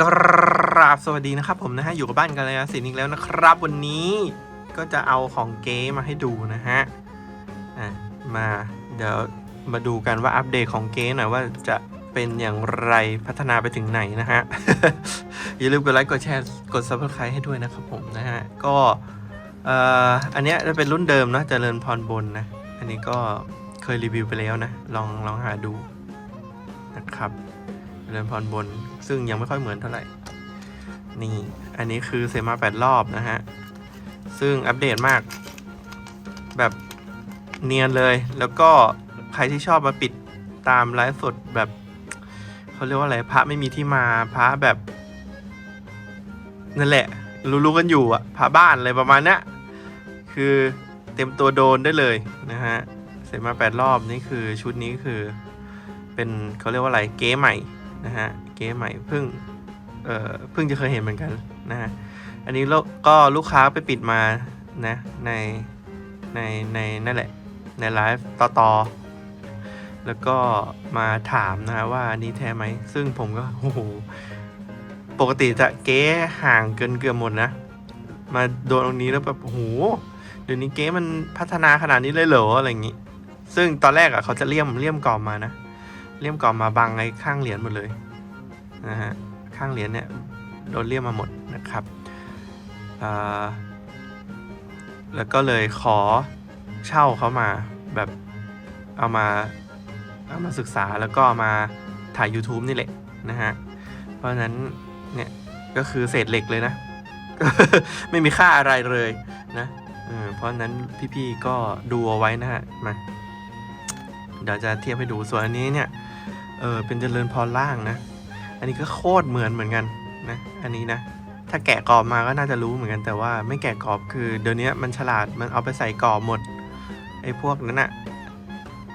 กราบสวัสดีนะครับผมนะฮะอยู่กับบ้านกันเลยสินอีกแล้วนะครับ วันนี้ก็จะเอาของเก๊มาให้ดูนะฮะอะมาเดี๋ยวมาดูกันว่าอัปเดตของเก๊หน่อยว่าจะเป็นอย่างไรพัฒนาไปถึงไหนนะฮะ อย่าลืมกดไลค์กดแชร์กด subscribe ให้ด้วยนะครับผมนะฮะ ก็เอ่ออันเนี้ยจะเป็นรุ่นเดิมเนะเจริญพรบนนะ อันนี้ก็เคยรีวิวไปแล้วนะ ลองลองหาดูนะครับ เจริญพรบน ซึ่งยังไม่ค่อยเหมือนเท่าไหร่ นี่ อันนี้คือเซมาแปดรอบนะฮะ ซึ่งอัปเดตมาก แบบเนียนเลย แล้วก็ใครที่ชอบมาปิดตามไลฟ์สดแบบเขาเรียกว่าอะไร พระไม่มีที่มา พระแบบ นั่นแหละ รู้ๆกันอยู่อะพระบ้านอะไรประมาณเนี้ยคือเต็มตัวโดนได้เลยนะฮะ เสร็จมาแปดรอบนี่คือชุดนี้คือ เป็นเขาเรียกว่าอะไร เก๊ใหม่ นะฮะเก๊ใหม่เพิ่งเอ่อเพิ่งจะเคยเห็นเหมือนกันนะฮะอันนี้ก็ลูกค้าไปปิดมานะในในในนั่นแหละในไลฟ์ต่อต่อแล้วก็มาถามนะว่าอันนี้แท้ไหม ซึ่งผมก็โอ้โหปกติจะเก๊ห่างเกินเกือบหมดนะ มาโดนตรงนี้แล้วแบบโอ้โหเดี๋ยวนี้เก๊มันพัฒนาขนาดนี้เลยเหรออะไรอย่างนี้ ซึ่งตอนแรกอะเขาจะเลี่ยมเลี่ยมกรอบมานะ เลี่ยมกรอบมาบังไอ้ข้างเหรียญหมดเลยนะฮะข้างเหรียญเนี่ยโดนเลี่ยมมาหมดนะครับแล้วก็เลยขอเช่าเขามาแบบเอามาเอามาศึกษาแล้วก็ามาถ่าย YouTube นี่แหละนะฮะ เพราะนั้นเนี่ยก็คือเศษเหล็กเลยนะ ไม่มีค่าอะไรเลยนะเออเพราะฉะนั้นพี่ๆก็ดูเอาไว้นะฮะมาเดี๋ยวจะเทียบให้ดูส่วนอันนี้เนี่ย เออเป็นเจริญพรล่างนะ อันนี้ก็โคตรเหมือนเหมือนกันนะ อันนี้นะ ถ้าแกะกรอบมาก็น่าจะรู้เหมือนกัน แต่ว่าไม่แกะกรอบคือเดี๋ยวนี้มันฉลาดมันเอาไปใส่กรอบหมดไอ้พวกนั้นอะ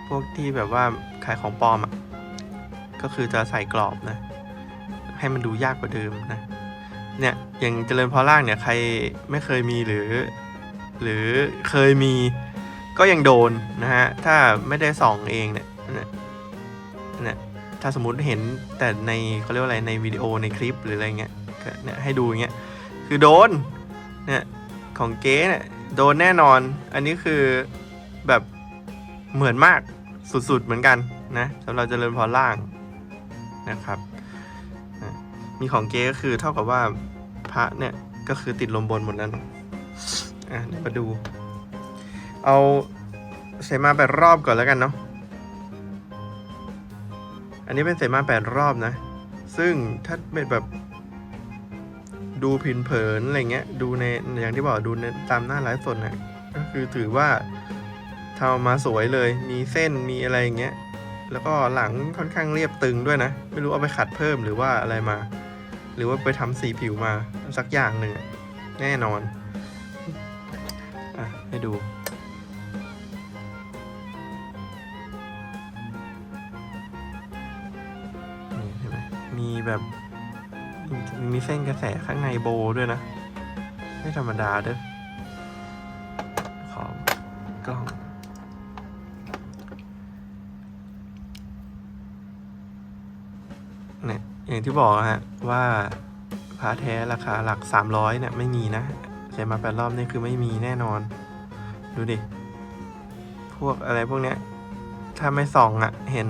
พวกที่แบบว่าขายของปลอมอะก็คือจะใส่กรอบนะ ให้มันดูยากกว่าเดิมนะ เนี่ยอย่างเจริญพรล่างเนี่ยใครไม่เคยมีหรือ หรือเคยมีก็ยังโดนนะฮะ ถ้าไม่ได้ส่องเองเนี่ยเนี่ยเนี่ย ถ้าสมมติเห็นแต่ในเขาเรียกว่าอะไรในวิดีโอในคลิปหรืออะไรเงี้ยเนี่ยให้ดูอย่างเงี้ยคือโดนเนี่ยของเก๊เนี่ยโดนแน่นอน อันนี้คือแบบเหมือนมากสุดๆเหมือนกันนะสำหรับเจริญพรล่างนะครับมีของเก๊ก็คือเท่ากับว่าพระเนี่ยก็คือติดลมบนหมดแล้วเนอะอะเดี๋ยวมาดู เอาเสมาแปดรอบก่อนแล้วกันเนาะ อันนี้เป็นเสมาแปดรอบนะ ซึ่งถ้าเป็นแบบ ดูผินเผินอะไรเงี้ย ดูในอย่างที่บอกดูในตามหน้าไลฟ์สดนะก็คือถือว่าทำมาสวยเลย มีเส้นมีอะไรอย่างเงี้ย แล้วก็หลังค่อนข้างเรียบตึงด้วยนะ ไม่รู้เอาไปขัดเพิ่มหรือว่าอะไรมา หรือว่าไปทำสีผิวมาสักอย่างหนึ่งแน่นอน อะ ให้ดู แบบมีเส้นกระแสข้างในโบด้วยนะ ไม่ธรรมดาเด้อขอกล้อง เนี่ยอย่างที่บอกอะฮะว่าพระแท้ราคาหลัก 300เนี่ยไม่มีนะใช้มาแปดรอบนี่คือไม่มีแน่นอน ดูดิ พวกอะไรพวกเนี้ย ถ้าไม่ส่องอะ่ะ เห็น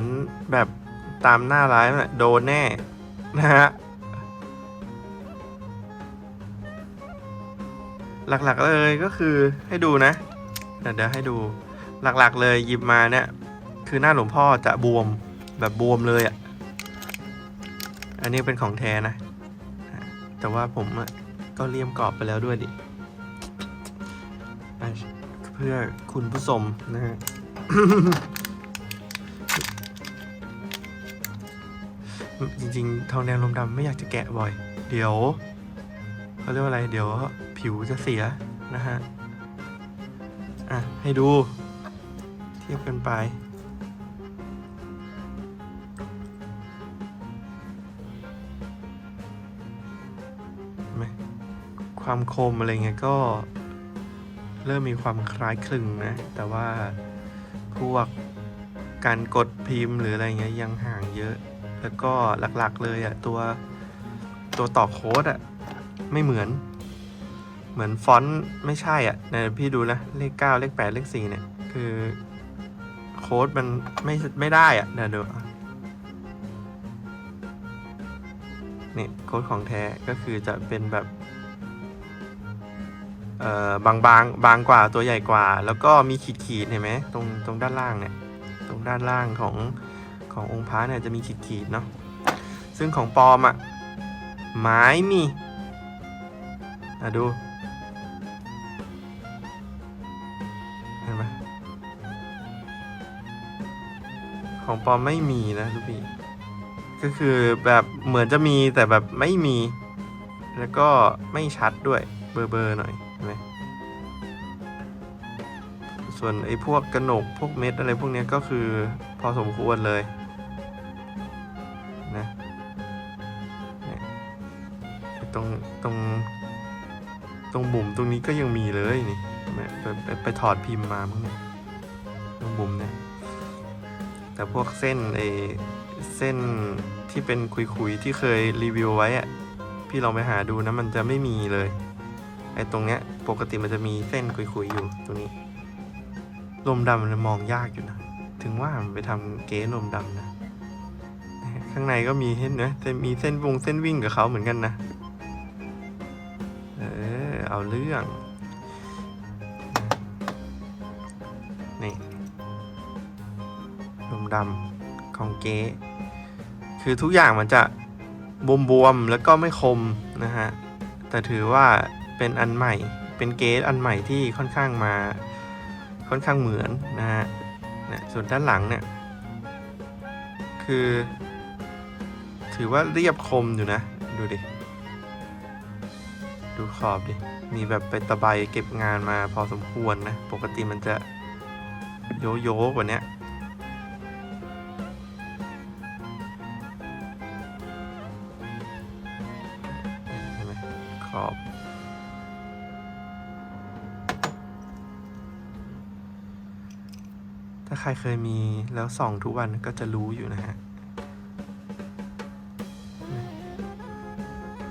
แบบตามหน้าร้านน่ะโดนแน่ นะฮะหลักๆเลยก็คือให้ดูนะเดี๋ยวเดี๋ยวให้ดูหลักๆเลยหยิบมาเนี่ย คือหน้าหลวงพ่อจะบวมแบบบวมเลยอะ่ะ อันนี้เป็นของแท้นะ แต่ว่าผมอะก็เลี่ยมกรอบไปแล้วด้วยดิ เพื่อคุณผู้ชมนะฮะ จริงๆ ทองแดงลมดำไม่อยากจะแกะบ่อย เดี๋ยวเขาเรียกว่าอะไรเดี๋ยวผิวจะเสียนะฮะ อะ ให้ดู เทียบกันไปไหมความคมอะไรเงี้ยก็เริ่มมีความคล้ายคลึงนะ แต่ว่าพวกการกดพิมพ์หรืออะไรเงี้ยยังห่างเยอะ แล้วก็หลักๆเลยอะตัวตัวต่อโค้ดอะไม่เหมือน เหมือนฟอนต์ไม่ใช่อะเนะพี่ดูนะ เลขเก้าเลขแปดเลขสี่เนี่ย คือโค้ดมันไม่ไม่ได้อะเดี๋ยวดูนี่โค้ดของแท้ก็คือจะเป็นแบบเอ่อบางบางบางกว่าตัวใหญ่กว่า แล้วก็มีขีดขีดๆเห็นไหมตรงตรงด้านล่างเนี่ย ตรงด้านล่างของ ขององค์พระเนี่ยจะมีขีดๆเนาะซึ่งของปลอมอะไม้มีอะดูเห็นไหมของปลอมไม่มีนะลูกพี่ก็คือแบบเหมือนจะมีแต่แบบไม่มี แล้วก็ไม่ชัดด้วยเบอร์เบอร์หน่อยเห็นไหมส่วนไอ้พวกกระหนกพวกเม็ดอะไรพวกนี้ก็คือพอสมควรเลย นี้ก็ยังมีเลยนี่ไหมไปไปไปถอดพิมพ์มามั้งเนี่ยตรงบุ่มเนี่ย แต่พวกเส้นไอเส้นที่เป็นคุยๆที่เคยรีวิวไว้อะพี่ลองไปหาดูนะมันจะไม่มีเลยไอตรงเนี้ย ปกติมันจะมีเส้นคุยๆอยู่ตรงนี้ลมดำมันมองยากอยู่นะ ถึงว่ามันไปทำเก๊ลมดำนะ ข้างในก็มีเห็นนะแต่มีเส้นวงเส้นวิ่งกับเขาเหมือนกันนะ เอาเรื่อง นี่ลมดำของเก๊คือทุกอย่างมันจะบวมๆแล้วก็ไม่คมนะฮะ แต่ถือว่าเป็นอันใหม่ เป็นเกสอันใหม่ที่ค่อนข้างมาค่อนข้างเหมือนนะฮะเนี่ยส่วนด้านหลังเนี่ย คือ ถือว่าเรียบคมอยู่นะ ดูดิ ดูขอบดิ มีแบบไปตะไบเก็บงานมาพอสมควรนะ ปกติมันจะโยโย่กว่าเนี้ยเห็นไหมขอบถ้าใครเคยมีแล้วส่องทุกวันก็จะรู้อยู่นะฮะ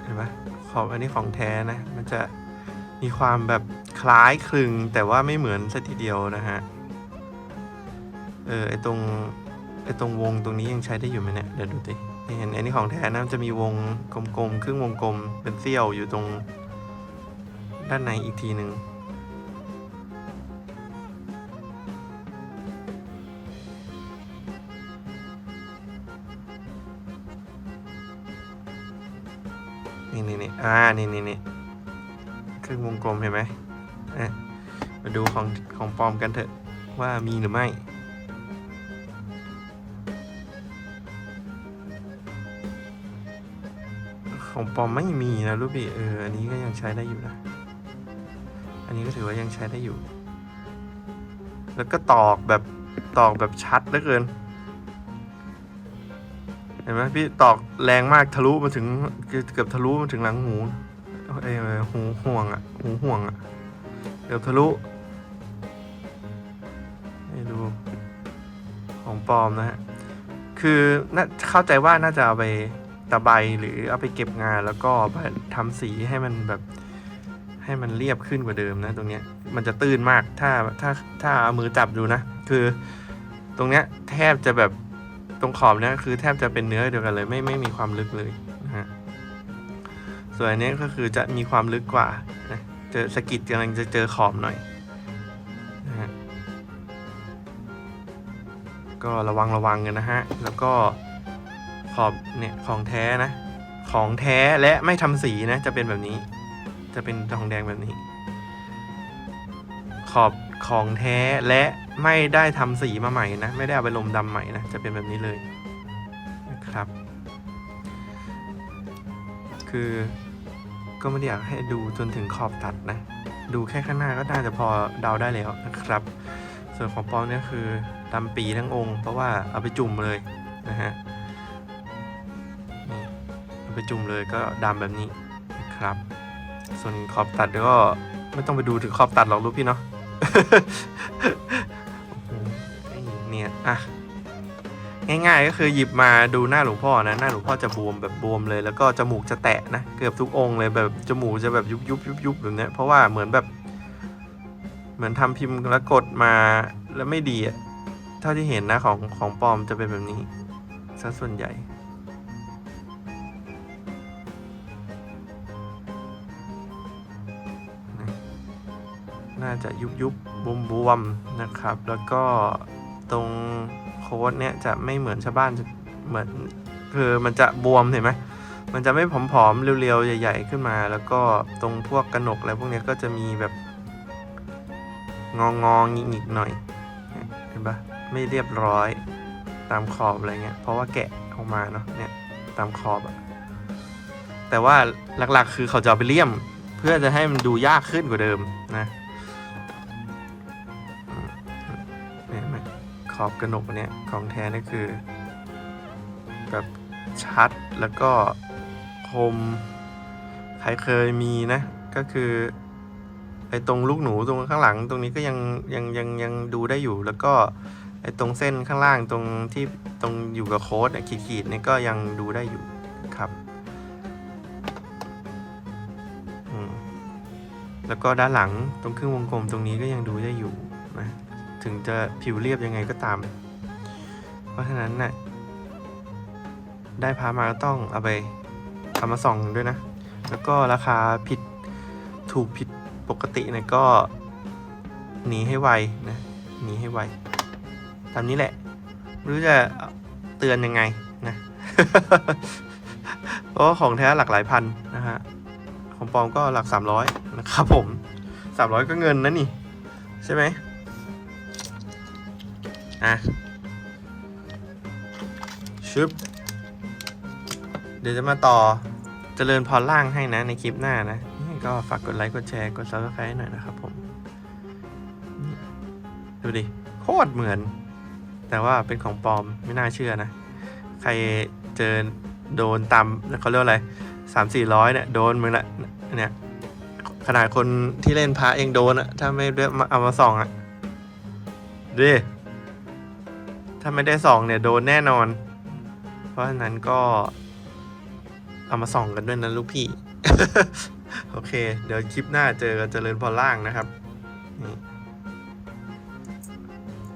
เห็นไหมขอบอันนี้ของแท้นะ มันจะ มีความแบบคล้ายคลึงแต่ว่าไม่เหมือนสัทีเดียวนะฮะ เออไอตรงไอตรงวงตรงนี้ยังใช้ได้อยู่ไหมเนี่ยเดี๋ยวดูดิเห็นไอนนี้ของแท้นะจะมีวงกลมๆครึ่งวงกลมเป็นเสี้ยวอยู่ตรง ด้านในอีกทีหนึ่งนี่นี่นี่อ่า นี่นี่นี่ รึ่งวงกลมเห็นไหมอะมาดูของของปลอมกันเถอะว่ามีหรือไม่ของปลอมไม่มีนะรูปพี่เอออันนี้ก็ยังใช้ได้อยู่นะ อันนี้ก็ถือว่ายังใช้ได้อยู่ แล้วก็ตอกแบบตอกแบบชัดเหลือเกิน เห็นไหมพี่ตอกแรงมากทะลุมาถึงเกือบเกือบทะลุมาถึงหลังหู เอ้ยหูห่วงอะหูห่วงอะเกือบทะลุให้ดูของปลอมนะฮะ คือน่าเข้าใจว่าน่าจะเอาไปตะไบหรือเอาไปเก็บงานแล้วก็ไปทำสีให้มันแบบ ให้มันเรียบขึ้นกว่าเดิมนะ ตรงเนี้ยมันจะตื้นมากถ้าถ้าถ้าเอามือจับดูนะ คือตรงเนี้ยแทบจะแบบตรงขอบเนี้ยคือแทบจะเป็นเนื้อเดียวกันเลย ไม่ไม่มีความลึกเลย ส่วนอันนี้ก็คือจะมีความลึกกว่านะเจอสกิดกำลังจะเจอขอบหน่อยนะฮะก็ระวังระวังกันนะฮะ แล้วก็ขอบเนี่ยของแท้นะ ของแท้และไม่ทำสีนะจะเป็นแบบนี้ จะเป็นทองแดงแบบนี้ ขอบของแท้และไม่ได้ทำสีมาใหม่นะ ไม่ได้เอาไปลมดำใหม่นะ จะเป็นแบบนี้เลยนะครับ คือ ก็ไม่ได้อยากให้ดูจนถึงขอบตัดนะ ดูแค่ข้างหน้าก็น่าจะพอเดาได้แล้วนะครับ ส่วนของปอมเนี่ยคือดำปีทั้งองค์ เพราะว่าเอาไปจุ่มเลยนะฮะเอาไปจุ่มเลยก็ดำแบบนี้นะครับ ส่วนขอบตัดก็ไม่ต้องไปดูถึงขอบตัดหรอกลูกพี่เนาะเนี่ยอะ ง่ายๆ ก็คือหยิบมาดูหน้าหลวงพ่อนะหน้าหลวงพ่อจะบวมแบบบวมเลย แล้วก็จมูกจะแตะนะเกือบทุกองค์เลยแบบจมูกจะแบบยุบยุบยุบยุบแบบเนี้ยเพราะว่าเหมือนแบบ เหมือนทำพิมพ์แล้วกดมาแล้วไม่ดีอะเท่าที่เห็นนะของของปลอมจะเป็นแบบนี้ซะส่วนใหญ่น่าจะยุบยุบบวมบวมๆนะครับ แล้วก็ตรง ค้ดเนี่ยจะไม่เหมือนชาวบ้านเหมือนคือมันจะบวมเห็นไหมมันจะไม่ผอมๆเรียวๆใหญ่ ๆ ขึ้นมา แล้วก็ตรงพวกกระหนกอะไรพวกนี้ก็จะมีแบบงองงๆงิกๆหน่อยเห็นปะไม่เรียบร้อยตามขอบอะไรเงี้ยเพราะว่าแกะออกมาเนาะเนี่ยตามขอบอะแต่ว่าหลักๆ คือเขาจะเอาไปเลี่ยม เพื่อจะให้มันดูยากขึ้นกว่าเดิมนะ อบกระหนกอันเนี่ยของแท้นี่คือแบบชัดแล้วก็คม ใครเคยมีนะ ก็คือไอ้ตรงลูกหนูตรงข้างหลัง ตรงนี้ก็ยังยังยังยังดูได้อยู่ แล้วก็ไอ้ตรงเส้นข้างล่างตรงที่ตรงอยู่กับโค้ดเนี่ยขีดๆเนี่ยก็ยังดูได้อยู่ครับแล้วก็ด้านหลังตรงครึ่งวงกลมตรงนี้ก็ยังดูได้อยู่ ถึงจะผิวเรียบยังไงก็ตาม เพราะฉะนั้นน่ะได้พามาก็ต้องเอาไปทำมาส่องด้วยนะ แล้วก็ราคาผิดถูกผิดปกติเนี่ยก็หนีให้ไวนะหนีให้ไวตามนี้แหละไม่รู้จะเตือนยังไงนะเพราะของแท้หลักหลายพันนะฮะของปลอมก็หลักสามร้อยนะครับผมสามร้อยก็เงินนะนี่ ใช่ไหม อะชึบ เดี๋ยวจะมาต่อเจริญพรล่างให้นะในคลิปหน้านะนี่ก็ฝากกดไลค์ กดแชร์ กด subscribe หน่อยนะครับผม ดูดิ โคตรเหมือน แต่ว่าเป็นของปลอมไม่น่าเชื่อนะ ใครเจอโดนตามเขาเรียกอะไรสามสี่ร้อยเนี่ย โดนมึงละเนี่ยขนาดคนที่เล่นพระเองโดนอะถ้าไม่ได้มาเอามาส่องอะดิาไม่ได้ส่องเนี่ยโดนแน่นอน เพราะฉะนั้นก็เอามาส่องกันด้วยนะลูกพี่ โอเค เดี๋ยวคลิปหน้าเจอกันเจริญพรล่างนะครับนี่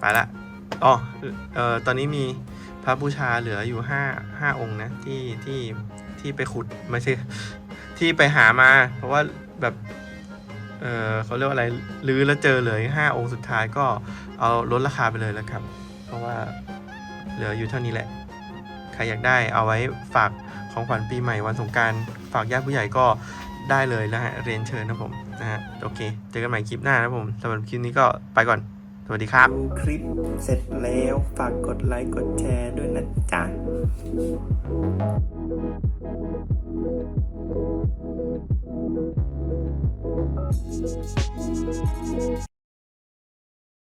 ไปละอ๋อเอ่อตอนนี้มีพระบูชาเหลืออยู่ห้าห้าองค์นะที่ที่ที่ไปขุดไม่ใช่ที่ไปหามา เพราะว่าแบบเออเขาเรียกว่าอะไรลื้อแล้วเจอเลืออีกห้าองค์สุดท้ายก็เอาลดราคาไปเลยแล้วครับ ราะว่าเหลืออยู่เท่านี้แหละ ใครอยากได้เอาไว้ฝากของขวัญปีใหม่วันสงการฝากญาติผู้ใหญ่ก็ได้เลยนะฮะเรียนเชิญนะผมนะฮะโอเค เจอกันใหม่คลิปหน้านะผมสำหรับคลิปนี้ก็ไปก่อน สวัสดีครับ ดูคลิปเสร็จแล้วฝากกดไลค์กดแชร์ด้วยนะจ๊ะ